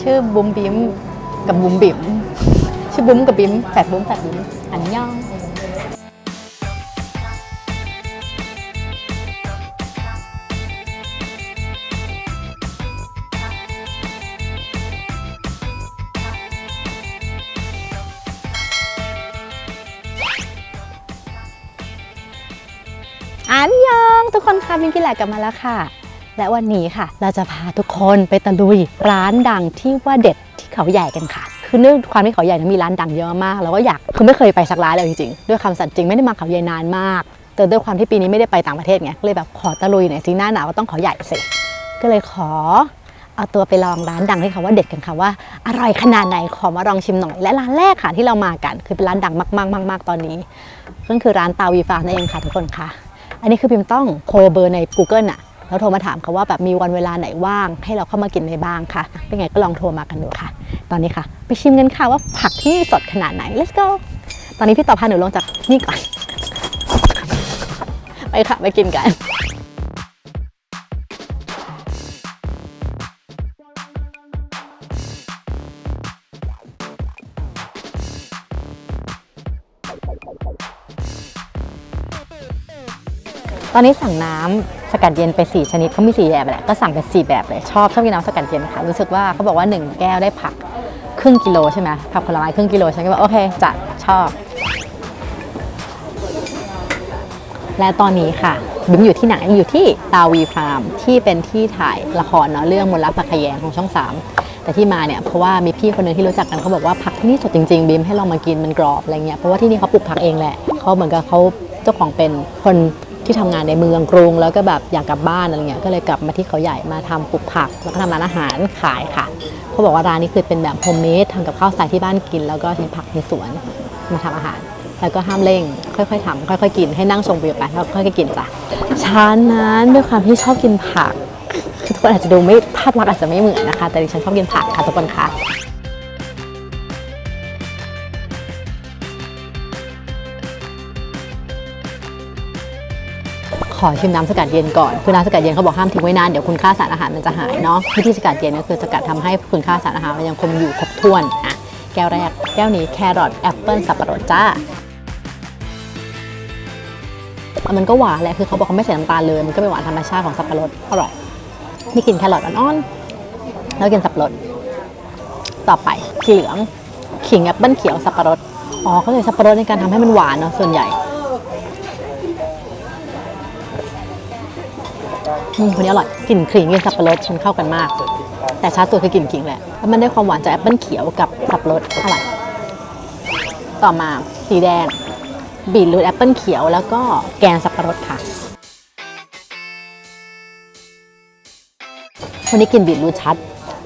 ชื่อบุ้มบิมกับบุ้มบิมชื่อบุ้มกับบิมแฝดบุ้มแฝดบิมอันย่องอันยองทุกคนค่ะมินกิแหลกกลับมาแล้วค่ะ และวันนี้ค่ะ เราจะพาทุกคนไปตะลุยร้านดังที่ว่าเด็ดที่เขาใหญ่กันค่ะ คือเนื่องความที่เขาใหญ่นะมีร้านดังเยอะมาก แล้วก็อยากคือไม่เคยไปสักร้านเลยจริงๆด้วยคำสัตย์จริงไม่ได้มาเขาใหญ่นานมาก แต่ด้วยความที่ปีนี้ไม่ได้ไปต่างประเทศไงก็เลยแบบขอตะลุยหน่อยสิหน้าหนาวก็ต้องเขาใหญ่สิก็เลยขอเอาตัวไปลองร้านดังที่เขาว่าเด็ดกันค่ะว่าอร่อยขนาดไหนขอมาลองชิมหน่อย และร้านแรกค่ะที่เรามากัน คือเป็นร้านดังมากๆๆๆตอนนี้ก็คือร้านตาวีฟาร์นั่นเองค่ะทุกคนค่ะ อันนี้คือพิมพ์ต้องโทรเบอร์ใน Google น่ะ แล้วโทรมาถามเขาว่าแบบมีวันเวลาไหนว่าง ให้เราเข้ามากินในบ้างค่ะ เป็นไงก็ลองโทรมากันดูค่ะ ตอนนี้ค่ะ ไปชิมกันค่ะว่าผักที่นี่สดขนาดไหน let's go ตอนนี้พี่ต่อพาหนูลงจากนี่ก่อน ไปค่ะ ไปกินกันตอนนี้สั่งน้ำ สกัดเย็นไป4ชนิดเขามี4แบบแหละก็สั่งไป4แบบเลยชอบชอบกินน้ำสกัดเย็นค่ะรู้สึกว่าเขาบอกว่า 1 แก้วได้ผักครึ่งกิโลใช่ไหมผักผลไม้ครึ่งกิโลฉันก็บอกโอเคจัดชอบ และตอนนี้ค่ะบิมอยู่ที่ไหนอยู่ที่ตาวีฟาร์มที่เป็นที่ถ่ายละครเนาะเรื่องมนต์รักผักขยงของช่อง 3 แต่ที่มาเนี่ยเพราะว่ามีพี่คนหนึ่งที่รู้จักกันเขาบอกว่าผักที่นี่สดจริงๆบิมให้ลองมากินมันกรอบอะไรเงี้ยเพราะว่าที่นี่เขาปลูกผักเองแหละเขาเหมือนกับเขาเจ้าของเป็นคน ที่ทำงานในเมืองกรุง แล้วก็แบบอยากกลับบ้านอะไรเงี้ยก็เลยกลับมาที่เขาใหญ่มาทำปลูกผัก แล้วก็ทำร้านอาหารขายค่ะเขาบอกว่าร้านนี้คือเป็นแบบโฮมเมดทำกับข้าวใส่ที่บ้านกิน แล้วก็มีผักในสวนมาทำอาหาร แล้วก็ห้ามเร่ง ค่อยๆทำค่อยๆกินให้นั่งชมวิวไปแล้วค่อยๆกินจ้ะฉันนั้นด้วยความที่ชอบกินผักคือทุกคนอาจจะดูไม่ภาพลักษณ์อาจจะไม่เหมือนนะคะ แต่ดิฉันชอบกินผักค่ะทุกคนค่ะ ขอชิมน้ำสกัดเย็นก่อนคือน้ำสกัดเย็นเขาบอกห้ามทิ้งไว้นานเดี๋ยวคุณค่าสารอาหารมันจะหายเนาะวิธีสกัดเย็นก็คือสกัดทำให้คุณค่าสารอาหารมันยังคงอยู่ครบถ้วนอะแก้วแรก แก้วนี้แครอทแอปเปิลสับปะรดจ้ามันก็หวานแหละคือเขาบอกเขาไม่ใส่น้ำตาลเลย มันก็เป็นหวานธรรมชาติของสับปะรดอร่อยนี่กินแครอทอ่อนๆแล้วกินสับปะรด ต่อไปสีเหลือง ขิงแอปเปิ้ลเขียวสับปะรดอ๋อเขาเลยสับปะรดในการทำให้มันหวานเนาะส่วนใหญ่ อืมคนนี้อร่อยกลิ่นขิงกับสับปะรดมันเข้ากันมาก แต่ชัดสุดคือกลิ่นขิงแหละแล้วมันได้ความหวานจากแอปเปิ้ลเขียวกับสับปะรดอร่อยต่อมาสีแดงบีทรูทแอปเปิลเขียวแล้วก็แกงสับปะรดค่ะวันนี้กลิ่นบีทรูทชัด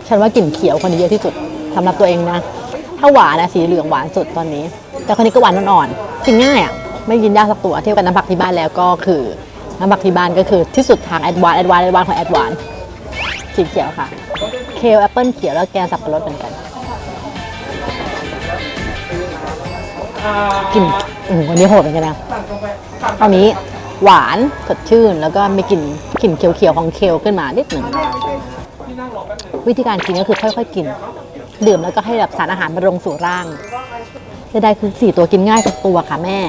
ฉันว่ากลิ่นเขียวคนนี้เยอะที่สุดสำหรับตัวเองนะ ถ้าหวานนะสีเหลืองหวานสุดตอนนี้ แต่คนนี้ก็หวานอ่อนๆกินง่ายอะไม่กินยากสักตัวเทียบกับน้ำผักที่บ้านแล้วก็คือ น้ำผักที่บ้านก็คือที่สุดทางแอดวานแอดวานแอดวานของแอดวานสีเขียวค่ะ เคลแอปเปิลเขียวแล้วแกงสับปะรดเหมือนกันกลิ่นอืมวันนี้โหดเหมือนกันนะตอนนี้หวานสดชื่นแล้วก็มีกลิ่นกลิ่นเขียวๆของเคลขึ้นมานิดหนึ่งวิธีการกินก็คือค่อยๆกิน ดื่มแล้วก็ให้แบบสารอาหารมาลงสู่ร่างจะได้คือสี่ตัวกินง่ายทุกตัวค่ะแม่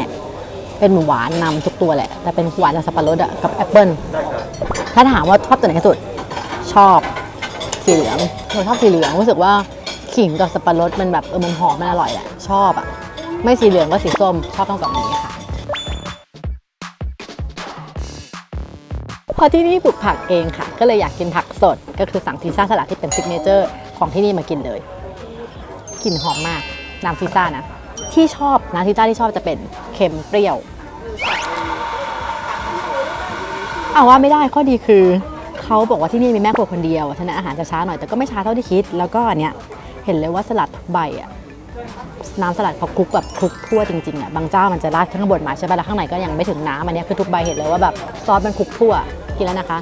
เป็นหวานนำทุกตัวแหละ แต่เป็นหวานจากสับปะรดกับแอปเปิ้ลถ้าถามว่าชอบตัวไหนที่สุด ชอบสีเหลืองเราชอบสีเหลืองรู้สึกว่าขิงกับสับปะรดมันแบบเออมันหอมมันอร่อยแหละชอบอะไม่สีเหลืองก็สีส้มชอบทั้องอันนี้ค่ะ พอที่นี่ปลูกผักเองค่ะ ก็เลยอยากกินผักสด ก็คือสั่งซีซ่าสลัดที่เป็นซิกเนเจอร์ของที่นี่มากินเลยกลิ่นหอมมากน้ำซีซ่านะ ที่ชอบน้ำซีซ่าที่ชอบจะเป็นเค็มเปรี้ยว เอาว่าไม่ได้ข้อดีคือเขาบอกว่าที่นี่มีแม่ครัวคนเดียวฉะนั้นอาหารจะช้าหน่อยแต่ก็ไม่ช้าเท่าที่คิด แล้วก็อันเนี้ยเห็นเลยว่าสลัดทุกใบอะน้ำสลัดเขาคลุกแบบคลุกทั่วจริงๆอะบางเจ้ามันจะราดข้างบนมาใช่ป่ะแล้วข้างในก็ยังไม่ถึงน้ำอันนี้คือทุกใบเห็นเลยว่าแบบซอสมันคลุกทั่วกินแล้วนะคะ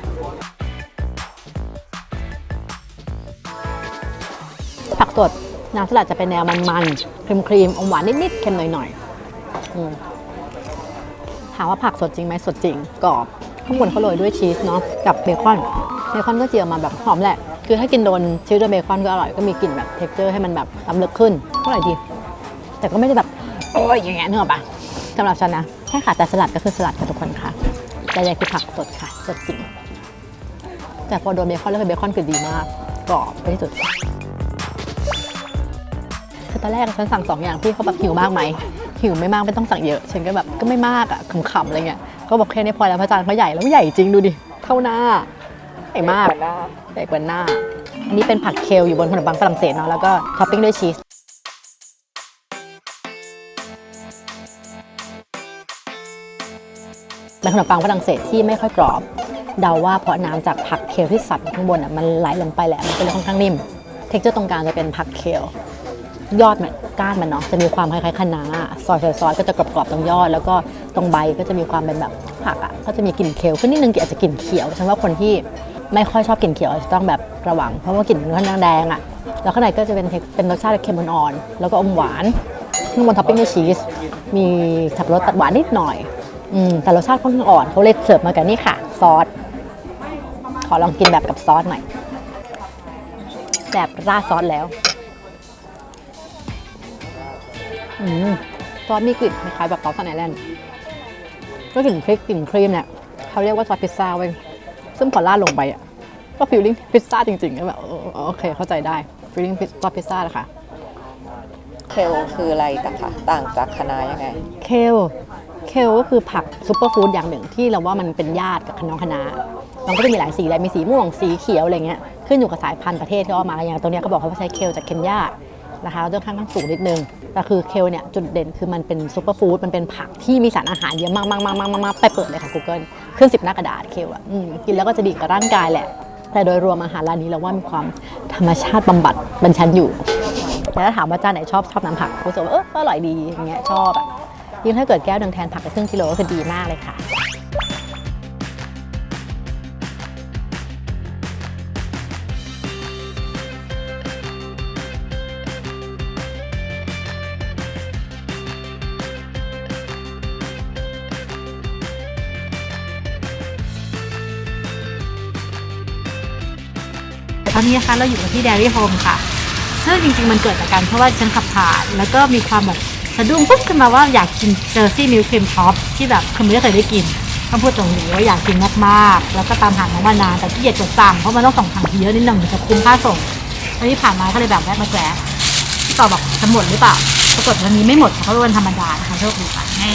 ผักสด น้ำสลัดจะเป็นแนวมันๆครีมครีมๆอมหวานนิดๆเค็มหน่อยๆถามว่าผักสดจริงไหมสดจริงกรอบข้างบนเขาโรยด้วยชีสเนาะกับเบคอนเบคอนก็เจียวมาแบบหอมแหละ คือถ้ากินโดนชีสโดนเบคอนก็อร่อยก็มีกลิ่นแบบเท็กเจอร์ให้มันแบบล้ำลึกขึ้นก็อร่อยดี แต่ก็ไม่ได้แบบโอ้ยอย่างเงี้ยเนึกอปะสำหรับฉันนะแค่ขาดแต่สลัดก็คือสลัดค่ะทุกคนค่ะแต่ใหญ่คือผักสดค่ะสดจริงแต่พอโดนเบคอนแล้วคือเบคอนคือดีมากกรอบที่สุด คือตอนแรกฉันสั่งสองอย่างพี่เขาแบบหิวมากไหมหิวไม่มากไม่ต้องสั่งเยอะ ฉันก็แบบก็ไม่มากอะขำๆอะไรเงี้ยเขาบอกแค่นี้พอแล้วพระจานเขาใหญ่แล้วใหญ่จริงดูดิเท่าหน้าใหญ่มากใหญ่กว่าหน้าอันนี้เป็นผักเคลอยู่บนขนมปังฝรั่งเศสเนาะแล้วก็ท็อปปิ้งด้วยชีสเป็นขนมปังฝรั่งเศสที่ไม่ค่อยกรอบ เดาว่าเพราะน้ำจากผักเคลที่สับอยู่ข้างบนอะมันไหลลงไปแหละมันก็เลยค่อนข้างนิ่ม เท็กเจอร์ตรงกลางจะเป็นผักเคล ยอดมันก้านมันเนาะจะมีความคล้ายๆคะน้าซอยๆซอยก็จะกรอบๆตรงยอด แล้วก็ตรงใบก็จะมีความเป็นแบบผักอะก็จะมีกลิ่นเคลขึ้นนิดนึงก็อาจจะกลิ่นเขียวฉันว่าคนที่ไม่ค่อยชอบกลิ่นเขียวจะต้องแบบระวัง เพราะว่ากลิ่นมันค่อนข้างแดงอะแล้วข้างในก็จะเป็นเป็นรสชาติเค็มอ่อนๆแล้วก็อมหวานข้างบนท็อปปิ้งด้วยชีสมีสับปะรดตัดหวานนิดหน่อยอืมแต่รสชาติค่อนข้างอ่อนเขาเลยเสิร์ฟมากับนี่ค่ะ ซอสขอลองกินแบบกับซอสหน่อยแบบราดซอสแล้ว ซอสมีกลิ่นคล้ายๆแบบซอสไนแลนด์ก็กลิ่นพริกกลิ่นครีมเนี่ยเขาเรียกว่าซอสพิซซ่าเว้ยซึ่งพอราดลงไปอะก็ฟีลลิ่งพิซซ่าจริงๆก็แบบเออโอเคเข้าใจได้ฟีลลิ่งซอสพิซซ่าแหละค่ะเคลคืออะไรต่างคะต่างจากคะน้ายังไง เคลเคลก็คือผักซูเปอร์ฟู้ดอย่างหนึ่งที่เราว่ามันเป็นญาติกับน้องคะน้ามันก็จะมีหลายสีแหละมีสีม่วงสีเขียวอะไรเงี้ยขึ้นอยู่กับสายพันธุ์ประเทศที่เอามาอย่างตัวเนี้ยเขาบอกเขาใช้เคลจากเคนยานะคะค่อนข้างสูงนิดนึง แต่คือเคลเนี่ยจุดเด่นคือมันเป็นซูเปอร์ฟู้ดมันเป็นผักที่มีสารอาหารเยอะมากๆๆๆๆไปเปิดเลยค่ะ Google ขึ้นสิบหน้ากระดาษเคลอะกินแล้วก็จะดีกับร่างกายแหละ แต่โดยรวมอาหารร้านนี้เราว่ามีความธรรมชาติบำบัดบรรชันอยู่แต่ถ้าถามว่าจานไหนชอบชอบน้ำผักรู้สึกว่าเออก็อร่อยดีอย่างเงี้ยชอบอะยิ่งถ้าเกิดแก้วหนึ่งแทนผักไปครึ่งกิโลก็คือดีมากเลยค่ะ ตอนนี้นะคะเราอยู่กันที่ Dairy Home ค่ะ ซึ่งจริงๆมันเกิดจากการเพราะว่าฉันขับผ่าน แล้วก็มีความแบบสะดุ้งปุ๊บขึ้นมาว่าอยากกินเจอร์ซี่มิลค์ครีมท็อปที่แบบคือไม่เคยได้กินต้องพูดตรงนี้ว่าอยากกินมากๆ แล้วก็ตามหาน้องมานานแต่ที่เกียจกดสั่งเพราะมันต้องส่งถังทีเยอะนิดหนึ่งถึงจะคุ้มค่าส่งแล้วที่ผ่านมาก็เลยแบบแวะมาแกร็บพี่ต่อบอกจะหมดหรือเปล่าปรากฏวันนี้ไม่หมดเพราะวันธรรมดานะคะโชคดีค่ะแน่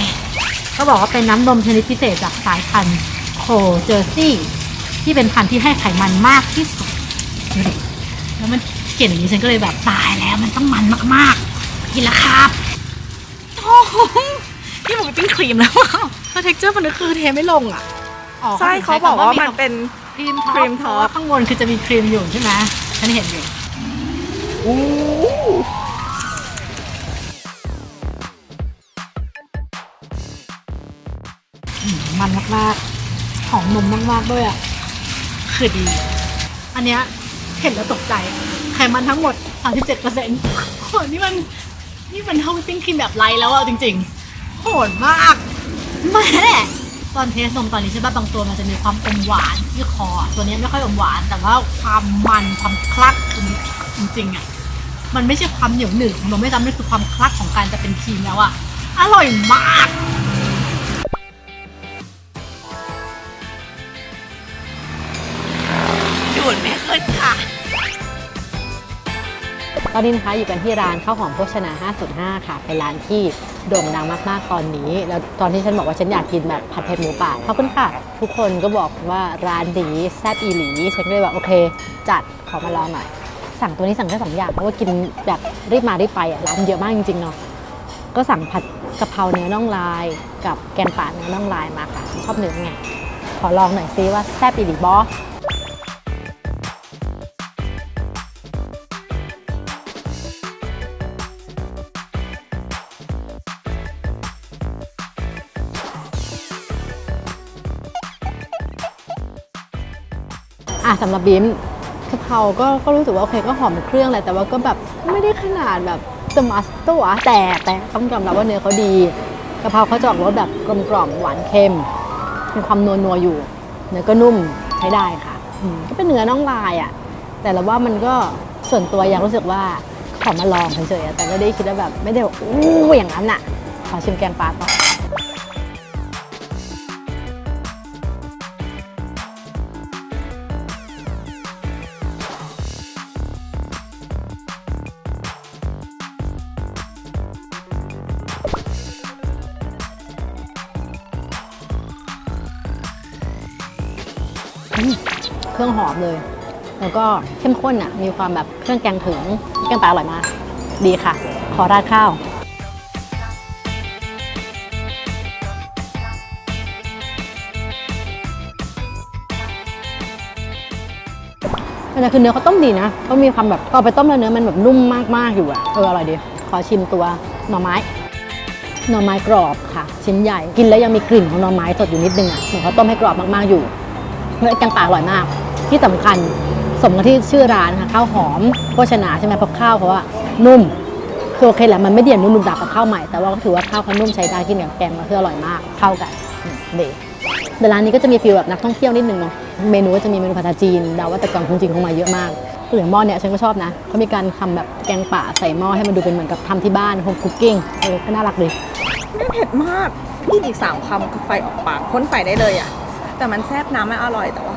ก็บอกว่าเป็นน้ำนมชนิดพิเศษจากสายพันธุ์โคเจอร์ซี่ ที่เป็นพันธุ์ที่ให้ไขมันมากที่สุด ดูดิแล้วมันเขียนอย่างนี้ฉันก็เลยแบบตายแล้วมันต้องมันมากๆกินแล้วครับโอ้โหพี่บอกว่าเป็นครีมแล้วอะถ้าเท็กเจอร์มันคือเทไม่ลงอะอ๋อใช่เขาบอกว่ามันเป็นครีมท็อปครีมท็อปเพราะว่าข้างบนคือจะมีครีมอยู่ใช่ไหมฉันเห็นอยู่อู้อืมมันมากๆ หอมนมมากๆด้วยอะ คือดี อันเนี้ย เห็นแล้วตกใจ ไขมันทั้งหมด 37เปอร์เซ็นต์โหนี่มันนี่มันเท่าวิปปิ้งครีมแบบไลท์แล้วอะจริงๆ โหดมากแม่ตอนเทสนมตอนนี้ใช่ป่ะบางตัวมันจะมีความอมหวานที่คอ ตัวเนี้ยไม่ค่อยอมหวาน แต่ว่าความมันความคลักจริงๆอะมันไม่ใช่ความเหนียวหนึบของนมไม่จำนี่คือความคลักของการจะเป็นครีมแล้วอะอร่อยมาก อนนี้นะคะอยู่กันที่ร้านข้าวหอมโภชนา 505 ค่ะ เป็นร้านที่โด่งดังมากๆตอนนี้ แล้วตอนที่ฉันบอกว่าฉันอยากกินแบบผัดเผ็ดหมูป่าขอบคุณค่ะ ทุกคนก็บอกว่าร้านนี้แซ่บอีหลี ฉันก็เลยบอกโอเค จัดขอมาลองหน่อย สั่งตัวนี้สั่งแค่สองอย่างเพราะว่ากินแบบรีบมารีบไปอะร้านเยอะมากจริงๆเนาะ ก็สั่งผัดกะเพราเนื้อน่องลาย กับแกงป่าเนื้อน่องลายมาค่ะชอบเนื้อไง ขอลองหน่อยซิว่าแซ่บอีหลีบอ สำหรับบิมกะเพราก็ก็รู้สึกว่าโอเคก็หอมเครื่องแหละแต่ว่าก็แบบไม่ได้ขนาดแบบตมัสตัวแต่แต่ต้องยอมรับว่าเนื้อเขาดีกะเพราเขาจะออกรสแบบกลมกล่อมหวานเค็มมีความนัวนัวอยู่ เนื้อก็นุ่มใช้ได้ค่ะก็เป็นเนื้อน่องลายอะ แต่เราว่ามันก็ส่วนตัวยังรู้สึกว่าขอมาลองเฉยๆแต่ไม่ได้คิดว่าแบบไม่ได้แบบอู้อย่างนั้นอะ ขอชิมแกงปลาต่อ เลย แล้วก็เข้มข้นอะ มีความแบบเครื่องแกงถึงแกงปลาอร่อยมาก ดีค่ะ ขอราดข้าวมันจะคือเนื้อเขาต้มดีนะเขามีความแบบพอไปต้มแล้วเนื้อมันแบบนุ่มมากๆอยู่อะ เอออร่อยดี ขอชิมตัวหน่อไม้ หน่อไม้กรอบค่ะ ชิ้นใหญ่ กินแล้วยังมีกลิ่นของหน่อไม้สดอยู่นิดนึงอะ เหมือนเขาต้มให้กรอบมากๆอยู่เฮ้ยแกงป่าอร่อยมาก ที่สำคัญสมกับที่ชื่อร้านค่ะข้าวหอมโภชนาใช่ไหมเพราะข้าวเขาว่านุ่มคือโอเคแหละมันไม่เดี่ยนนุ่มดุดับกับข้าวใหม่แต่ว่าก็ถือว่าข้าวเขานุ่มใช้ได้กินกับแกงมาคืออร่อยมากเข้ากันอืมดีแต่ร้านนี้ก็จะมีฟีลแบบนักท่องเที่ยวนิดนึงเนาะเมนูก็จะมีเมนูภาษาจีนเดาว่าแต่ก่อนคงจริงคงมาเยอะมากพูดถึงหม้อเนี่ยฉันก็ชอบนะเขามีการทำแบบแกงป่าใส่หม้อให้มันดูเป็นเหมือนกับทำที่บ้านโฮมคุกกิ้งเออก็น่ารักดีไม่เผ็ดมากกินอีกสามคำคือไฟออกปากพ่นไฟได้เลยอะแต่มันแซ่บน้ำไม่อร่อยแต่ว่า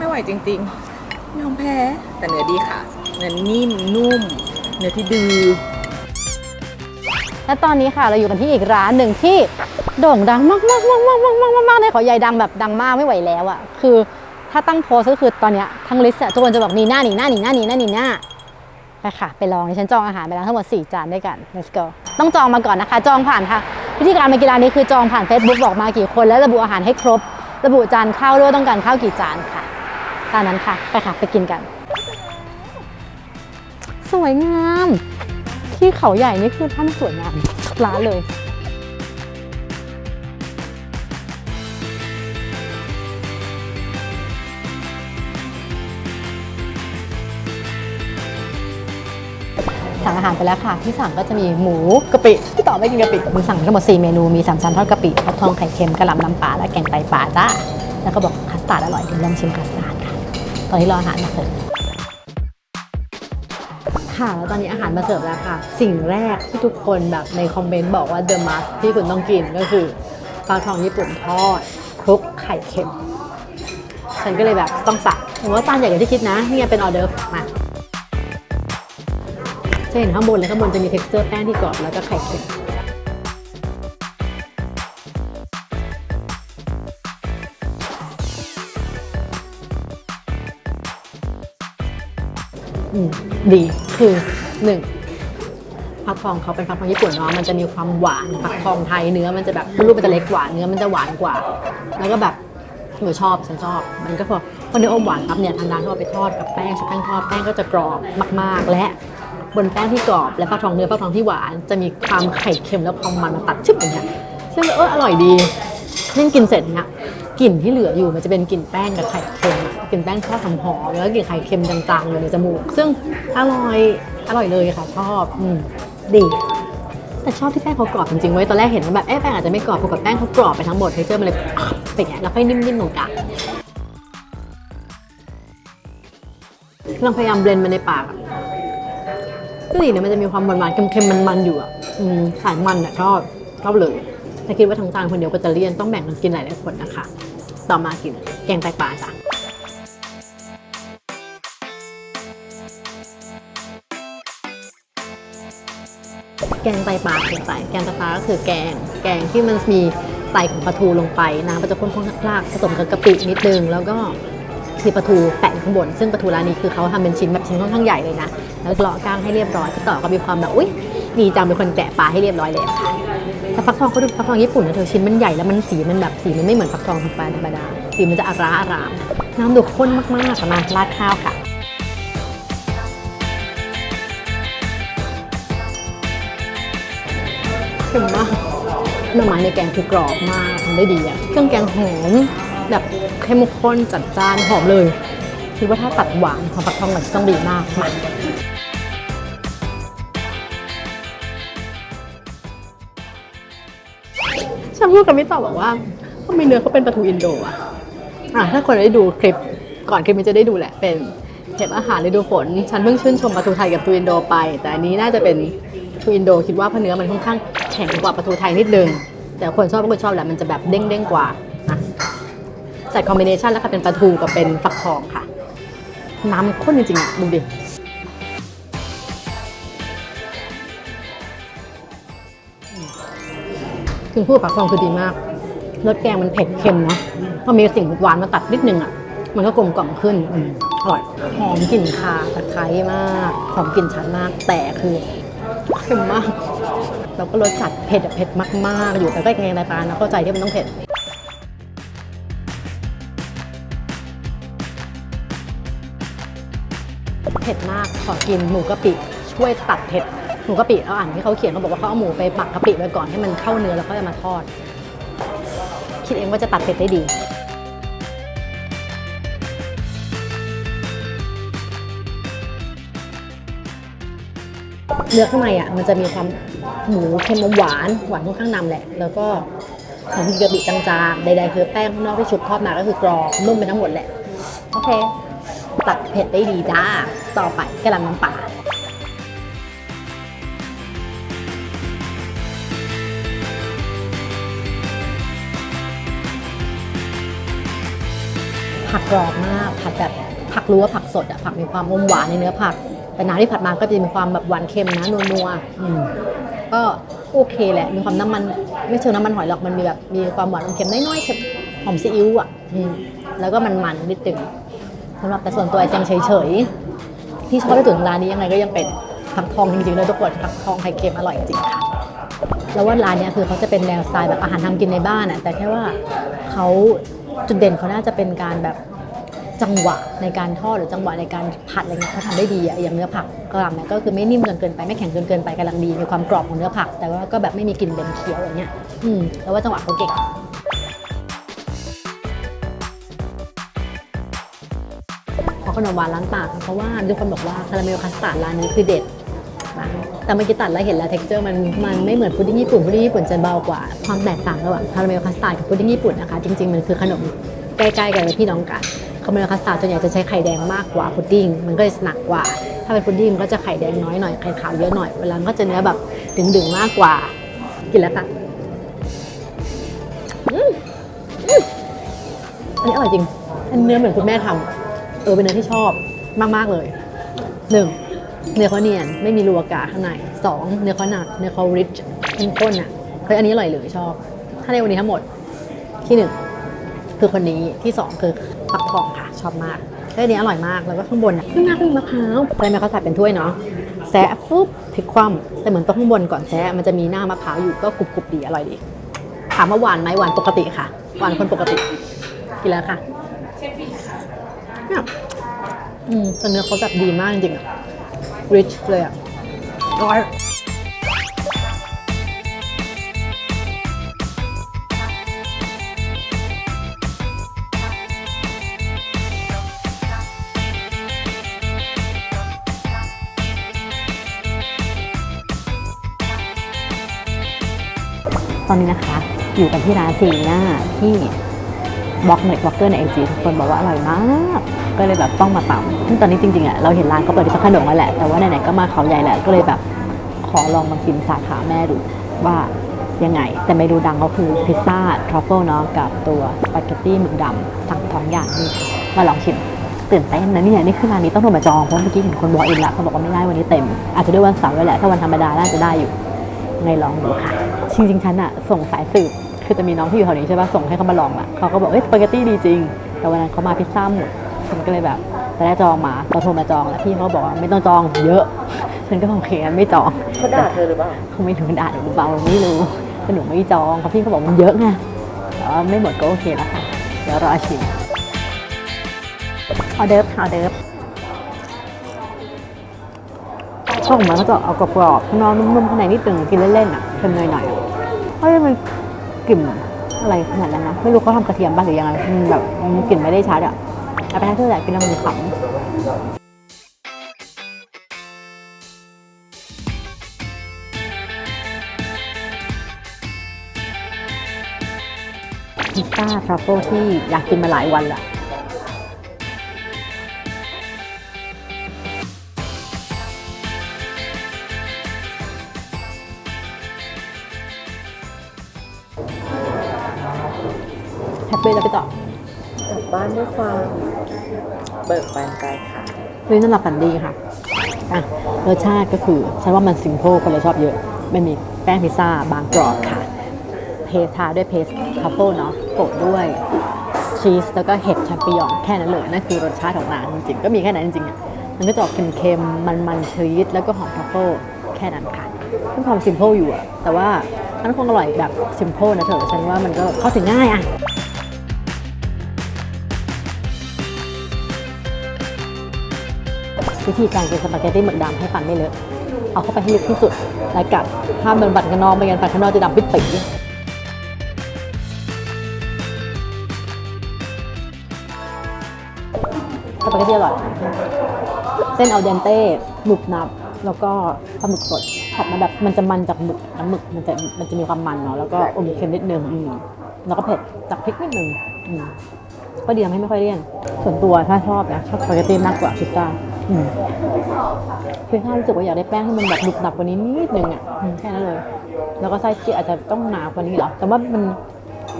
ไม่ไหวจริงๆ ยอมแพ้ แต่เนื้อดีค่ะ เนื้อนิ่มนุ่ม เนื้อที่ดือและตอนนี้ค่ะเราอยู่กันที่อีกร้านหนึ่งที่โด่งดังมากมากมากมากมากมากมากในขอใหญ่ดังแบบดังมากไม่ไหวแล้วอะคือถ้าตั้งโพสก็คือตอนเนี้ยทั้งลิสต์อะทุกคนจะบอกนีหน้านีหน้านีหน้านีหน้านีหน้าไปค่ะ ไปลองดิฉันจองอาหารไปแล้วทั้งหมด 4 จานด้วยกัน let's go ต้องจองมาก่อนนะคะ จองผ่านค่ะ วิธีการมากินร้านนี้คือจองผ่าน Facebook บอกมากี่คน แล้วระบุอาหารให้ครบ ระบุจานข้าวด้วยต้องการข้าวกี่จานค่ะ ตามนั้นค่ะ ไปค่ะ ไปกินกัน สวยงาม ที่เขาใหญ่นี่คือท่านสวยงามร้านเลย สั่งอาหารไปแล้วค่ะ ที่สั่งก็จะมีหมูกะปิที่ต่อไม่กินกะปิมึงสั่งทั้งหมด4เมนูมีสามชั้นทอดกะปิฟักทองไข่เค็มกระหล่ำน้ำปลาและแกงไตปลาจ้าแล้วก็บอกคัสตาร์ดอร่อยเดี๋ยวลองชิมคัสตาร์ด ตอนนี้รออาหารมาเสิร์ฟค่ะแล้วตอนนี้อาหารมาเสิร์ฟแล้วค่ะ สิ่งแรกที่ทุกคนแบบในคอมเมนต์บอกว่า the must ที่คุณต้องกินก็คือปลาทองญี่ปุ่นทอดคลุกไข่เค็ม ฉันก็เลยแบบต้องสั่งผมว่าจานใหญ่กว่าที่คิดนะนี่ไงเป็นออเดอร์มาจะเห็นข้างบนเลยข้างบนจะมี texture แป้งที่กรอบแล้วก็ไข่เค็ม ดีคือหนึ่งฟักทองเขาเป็นฟักทองญี่ปุ่นเนาะมันจะมีความหวานฟักทองไทยเนื้อมันจะแบบรูปมันจะเล็กกว่าเนื้อมันจะหวานกว่า แล้วก็แบบหนูชอบฉันชอบ มันก็พอพอเนื้ออมหวานครับเนี่ยทางร้านเขาเอาไปทอดกับแป้งใช้แป้งทอดแป้งก็จะกรอบมาก ๆ และบนแป้งที่กรอบและฟักทองเนื้อฟักทองที่หวาน จะมีความไข่เค็มแล้วความมันมาตัดชึบอย่างเงี้ยซึ่งเอออร่อยดียิ่งกินเสร็จเนี่ยกลิ่นที่เหลืออยู่มันจะเป็นกลิ่นแป้งกับไข่เค็ม กลิ่นแป้งทอดหอมๆแล้วก็กลิ่นไข่เค็มจางๆอยู่ในจมูก ซึ่งอร่อยอร่อยเลยค่ะ ชอบอืมดีแต่ชอบที่แป้งเขากรอบจริงๆเว้ยตอนแรกเห็นว่าแบบเอ๊ะแป้งอาจจะไม่กรอบปรากฏแป้งเขากรอบไปทั้งหมดเทเจอร์มันเลยเป็นไงแล้วค่อยนิ่มๆตรงกลางลองพยายามเบลนมันในปากอะก็ดีนะมันจะมีความหวานๆเค็มๆมันๆอยู่อะสายมันอะชอบชอบเลยแต่คิดว่าทั้งจานคนเดียวก็จะเลี่ยนต้องแบ่งกันกินหลายๆคนนะคะ ต่อมากินแกงไตปลาจ้ะ แกงไตปลาคือไตแกงไตปลาก็คือแกง แกงที่มันมีไตของปลาทูลงไปน้ำมันจะข้นๆคลากผสมกับกะปินิดนึง แล้วก็มีปลาทูแปะข้างบน ซึ่งปลาทูร้านนี้คือเขาทำเป็นชิ้นแบบชิ้นค่อนข้างใหญ่เลยนะ แล้วเลาะก้างให้เรียบร้อยพี่ต่อก็มีความแบบอุ๊ยดีจังเป็นคนแกะปลาให้เรียบร้อยแล้วค่ะแต่ฟักทองเขาดูฟักทองญี่ปุ่นนะเธอชิ้นมันใหญ่แล้วมันสีมันแบบสีมันไม่เหมือนฟักทองธรรมดา สีมันจะอาราอารามน้ำดูข้นมากๆค่ะมาราดข้าวค่ะ เค็มมากหน่อไม้ในแกงคือกรอบมากทำได้ดีอะเครื่องแกงหอมแบบเข้มข้นจัดจ้านหอมเลยคิดว่าถ้าตัดหวานของผักทองหน่อยต้องดีมากมาฉันพูดกับมิต่อบอกว่าทำไมเนื้อเขาเป็นปลาทูอินโดอะอะถ้าคนได้ดูคลิปก่อนคลิปนี้จะได้ดูแหละเป็นเห็นอาหารฤดูฝน ฉันเพิ่งชื่นชมปลาทูไทยกับตูอินโดไป แต่อันนี้น่าจะเป็นตูอินโดคิดว่าเพเนื้อมันค่อนข้าง ข็งกว่าปลาทูไทยนิดนึง แต่คนชอบก็คนชอบแหละมันจะแบบเด้งๆกว่านะจัดคอมบิเนชันแล้วค่ะเป็นปลาทูกับเป็นฟักทองค่ะ น้ำมันข้นจริงๆอะดูดิถึงพูดผักทองคือดีมากรสแกงมันเผ็ดเค็มเนาะพอมีสิ่งหวานมาตัดนิดนึงอะ มันก็กลมกล่อมขึ้นอืมอร่อย หอมกลิ่นคาตะไคร้มาก หอมกลิ่นชัดมาก แต่คือเค็มมาก แล้วก็รสจัดเผ็ดเผ็ดมากๆ อยู่แต่ก็แกงในปลานะเข้าใจที่มันต้องเผ็ดเผ็ดมากขอกินหมูกะปิช่วยตัดเผ็ดหมูกะปิเอาอ่านที่เขาเขียนเขาบอกว่าเขาเอาหมูไปหมักกะปิไว้ก่อนให้มันเข้าเนื้อแล้วก็จะมาทอด คิดเองว่าจะตัดเผ็ดได้ดีเนื้อข้างในอะมันจะมีความ หมูเค็มอมหวานหวานค่อนข้างนำแหละ แล้วก็หอมกะปิจางๆใดๆคือแป้งข้างนอกที่ชุบทอดมาก็คือกรอบนุ่มไปทั้งหมดแหละ โอเค ตัดเผ็ดได้ดีจ้า ต่อไปกระหลำน้ำปลาผักกรอบมาก ผัดแบบผักรู้วผักสดอะผักมีความอมหวานในเนื้อผัก แต่น้ำที่ผัดมาก็จะมีความแบบหวานเค็มนะนัวๆอืมก็โอเคแหละ มีความน้ำมันไม่เชิงน้ำมันหอยหรอกมันมีแบบมีความหวานอมเค็มน้อยๆเค็มหอมซีอิ๊วอะอืมแล้วก็มันมันๆนิดนึงสำหรับแต่ส่วนตัวแจงเฉยๆที่ชอบที่สุดของร้านนี้ยังไงก็ยังเป็นผักทองจริงๆเลยทุกคนผักทองไข่เค็มอร่อยจริงๆค่ะแล้วว่าร้านเนี้ยคือเขาจะเป็นแนวสไตล์แบบอาหารทำกินในบ้านอะแต่แค่ว่าเขาจุดเด่นเขาน่าจะเป็นการแบบ จังหวะในการทอดหรือจังหวะในการผัดอะไรเงี้ยเขาทำได้ดีอะอย่างเนื้อผักกระหล่ำเนี่ยก็คือไม่นิ่มจนเกินไปไม่แข็งจนเกินไปกำลังดีมีความกรอบของเนื้อผัก แต่ว่าก็แบบไม่มีกลิ่นเป็นเคี้ยวอย่างเงี้ยอืมแล้วว่าจังหวะเขาเก่งขอขนมหวานร้านปากเพราะว่าทุกคนบอกว่าคาราเมลคัสตาร์ดร้านนี้คือเด็ดนะแต่เมื่อกี้ตัดแล้วเห็นแล้วเท็กเจอร์มันมันไม่เหมือนพุดดิ้งญี่ปุ่นพุดดิ้งญี่ปุ่นจะเบากว่า ความแตกต่างระหว่างคาราเมลคัสตาร์ดกับพุดดิ้งญี่ปุ่นนะคะ จริง ๆ มันคือขนมใกล้ๆกันเลยพี่น้องกันาเมลคัสตาร์ดส่วนใหญ่จะใช้ไข่แดงมากกว่าพุดดิ้งมันก็จะหนักกว่า ถ้าเป็นพุดดิ้งมันก็จะไข่แดงน้อยหน่อยไข่ขาวเยอะหน่อยเวลาก็จะเนื้อแบบดึงๆมากกว่า กินแล้วค่ะอันนี้อร่อยจริงอันเนื้อเหมือนคุณแม่ทำเออเป็นเนื้อที่ชอบมากๆเลยหนึ่งเนื้อเขาเนียนไม่มีรูอากาศข้างในสองเนื้อเขาหนักเนื้อเขาริชเข้มข้นอะเฮ้ยอันนี้อร่อยเลยชอบ ถ้าในวันนี้ทั้งหมดที่หนึ่งคือคนนี้ที่สองคือ ฟักทองค่ะ ชอบมากเฮ้ยอันนี้อร่อยมากแล้วก็ข้างบนอะข้างหน้าเป็นมะพร้าวอะไรมาเขาใส่เป็นถ้วยเนาะแซะปุ๊บพลิกคว่ำแต่เหมือนตรงข้างบนก่อนแซะมันจะมีหน้ามะพร้าวอยู่ก็กรุบๆดีอร่อยดีถามว่าหวานไหมหวานปกติค่ะ หวานคนปกติกินแล้วค่ะเนี่ยอืมเนื้อเขาแบบดีมากจริงๆอะ rich เลยอะอร้อย ตอนนี้นะคะ อยู่กันที่ร้านซีหน้าที่บล็อกเน็ตบล็อกเกอร์ในไอจีทุกคนบอกว่าอร่อยมาก ก็เลยแบบต้องมาตำซึ่งตอนนี้จริงๆอะเราเห็นร้านเขาเปิดที่พระโขนงแล้วแหละ แต่ว่าไหนๆก็มาเขาใหญ่แหละ ก็เลยแบบขอลองมากินสาขาแม่ดูว่ายังไง แต่เมนูดังก็คือพิซซ่าทรัฟเฟิลเนาะกับตัวสปาเกตตี้หมึกดำสั่งท้องอย่างนี่มาลองชิมตื่นเต้นนะเนี่ยนี่คือร้านนี้ต้องโทรมาจองเพราะเมื่อกี้เห็นคนบอกอินละเขาบอกว่าไม่ได้วันนี้เต็ม อาจจะด้วยวันเสาร์ด้วยแหละถ้าวันธรรมดาน่าจะได้อยู่ไงลองดูค่ะ จริงๆฉันอะส่งสายสืบคือจะมีน้องที่อยู่แถวนี้ใช่ป่ะส่งให้เขามาลองอะเขาก็บอกเอ้ยสปาเกตตี้ดีจริง แต่วันนั้นเขามาพิซซ่าหมดฉันก็เลยแบบตอนแรกจองมาเราโทรมาจองแล้วพี่เขาบอกว่าไม่ต้องจองเยอะ ฉันก็โอเคงั้นไม่จองเขาด่าเธอหรือเปล่าเขาไม่ถึงด่าหรือเปล่าไม่รู้แต่หนูไม่จองเพราะพี่เขาบอกมันเยอะไงแต่ว่าไม่หมดก็โอเคแล้วค่ะเดี๋ยวรอชิมออเดิร์ฟออเดิร์ฟ ชอบของมันก็จะเอากรอบๆข้างนอกนุ่มๆข้างในนิดนึงกินเล่นๆอะเค็มหน่อยๆอะเฮ้ยมันกลิ่นอะไรขนาดนั้นนะไม่รู้เขาทำกระเทียมบ้างหรือยังไงมันแบบมันกลิ่นไม่ได้ชัดอะเอาไปให้เท่าไหร่กินแล้วมันขำพิซซ่าทรัฟเฟิลที่อยากกินมาหลายวันละ แฮปปี้แล้วไปต่อกลับบ้านด้วยความเบิกบานใจค่ะวันนี้สำหรับฝันดีค่ะอะรสชาติก็คือฉันว่ามันซิม p พ e คนเลยชอบเยอะ ไม่มีแป้งพิซซ่าบางกรอบค่ะ เพสทาด้วยเพสทัฟเฟิลเนาะโปะด้วยชีสแล้วก็เห็ดแชมปิญองแค่นั้นเลยนั่นคือรสชาติของร้านจริงๆก็มีแค่นั้นจริงๆอะมันก็จะออกเค็มๆ มันๆชีสแล้วก็หอมทัฟเฟิลแค่นั้นค่ะมีความซิม p พ e อยู่อะแต่ว่ามันคงอร่อยแบบซิม p พ e นะเถอะฉันว่ามันก็เข้าถึงง่ายอะ วิธีการกินสปาเกตตี้หมึกดำให้ฟันไม่เลอะเอาเข้าไปให้ลึกที่สุดแล้วกัดห้ามโดนบัตรข้างนอกไม่งั้นฟันข้างนอกจะดำปิดปีสปาเกตตี้อร่อยเส้นเอาเดนเต้หนุบหนับ แล้วก็ปลาหมึกสดผัดมาแบบมันจะมันจากหมึกน้ำหมึกมันจะมันจะมีความมันเนาะแล้วก็อมเค็มนิดนึงอืมแล้วก็เผ็ดจากพริกนิดนึงอืมก็ดีทำให้ไม่ค่อยเลี่ยน ส่วนตัวถ้าชอบนะชอบสปาเกตตี้มากกว่าพิซซ่า คือถ้ารู้สึกว่าอยากได้แป้งให้มันแบบหนุบหนับกว่านี้นิดนึงอะอืมแค่นั้นเลย แล้วก็ไส้ที่อาจจะต้องหนากว่านี้เหรอแต่ว่ามัน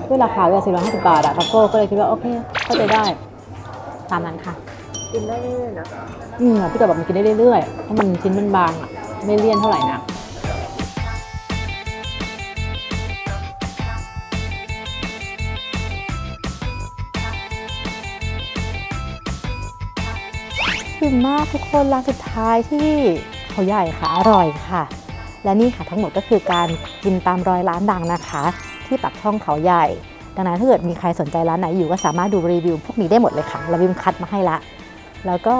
ด้วยราคาด้วยสี่ร้อยห้าสิบบาทอะทัฟเฟิลก็เลยคิดว่าโอเคเข้าใจได้ตามนั้นค่ะกินได้เรื่อยๆนะคะอืมพี่แต่แบบมันกินได้เรื่อยๆเพราะมันชิ้นมันบางอะไม่เลี่ยนเท่าไหร่นะ ทุกคนร้านสุดท้ายที่เขาใหญ่ค่ะอร่อยค่ะ และนี่ค่ะทั้งหมดก็คือการกินตามรอยร้านดังนะคะ ที่ปากช่องเขาใหญ่ ดังนั้นถ้าเกิดมีใครสนใจร้านไหนอยู่ก็สามารถดูรีวิวพวกนี้ได้หมดเลยค่ะเราวิมคัดมาให้ละ แล้วก็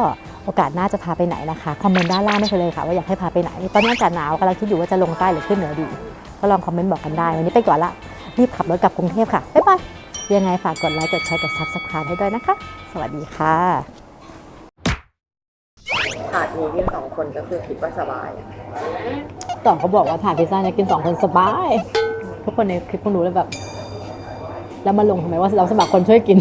โอกาสหน้าจะพาไปไหนนะคะคอมเมนต์ด้านล่างได้เลยค่ะว่าอยากให้พาไปไหน ตอนนี้อากาศหนาวกำลังคิดอยู่ว่าจะลงใต้หรือขึ้นเหนือดี ก็ลองคอมเมนต์บอกกันได้ วันนี้ไปก่อนละรีบขับรถกลับกรุงเทพค่ะบ๊ายบายยังไงฝากกดไลค์กดแชร์กด subscribe ให้ด้วยนะคะ สวัสดีค่ะ ถาดนี้กินสองคนก็คือคิดว่าสบายต่องเขาบอกว่าถ่ายพิซซ่าเนี่ยกินสองคนสบาย ทุกคนในคลิปคงรู้เลยแบบ แล้วมาลงทำไมว่าเราสมัครคนช่วยกิน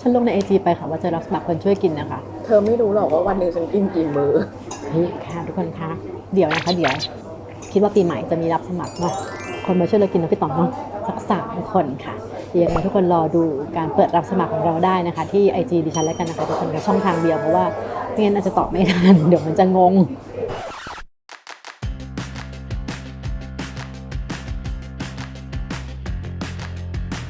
ฉันลงในไอจีไปค่ะว่าจะรับสมัครคนช่วยกินนะคะเธอไม่รู้หรอกว่าวันหนึ่งฉันกินกี่มือ เฮ้ยค่ะทุกคนคะเดี๋ยวนะคะเดี๋ยว คิดว่าปีใหม่จะมีรับสมัครเนาะคนมาช่วยเรากินนะพี่ต๋องเนาะสักสามคนค่ะเดี๋ยว ยังไงทุกคนรอดูการเปิดรับสมัครของเราได้นะคะ ที่ IG ดิฉันแล้วกันนะคะทุกคนกับช่องทางเดียวเพราะว่าไม่งั้นอาจจะตอบไม่ทันเดี๋ยวมันจะงง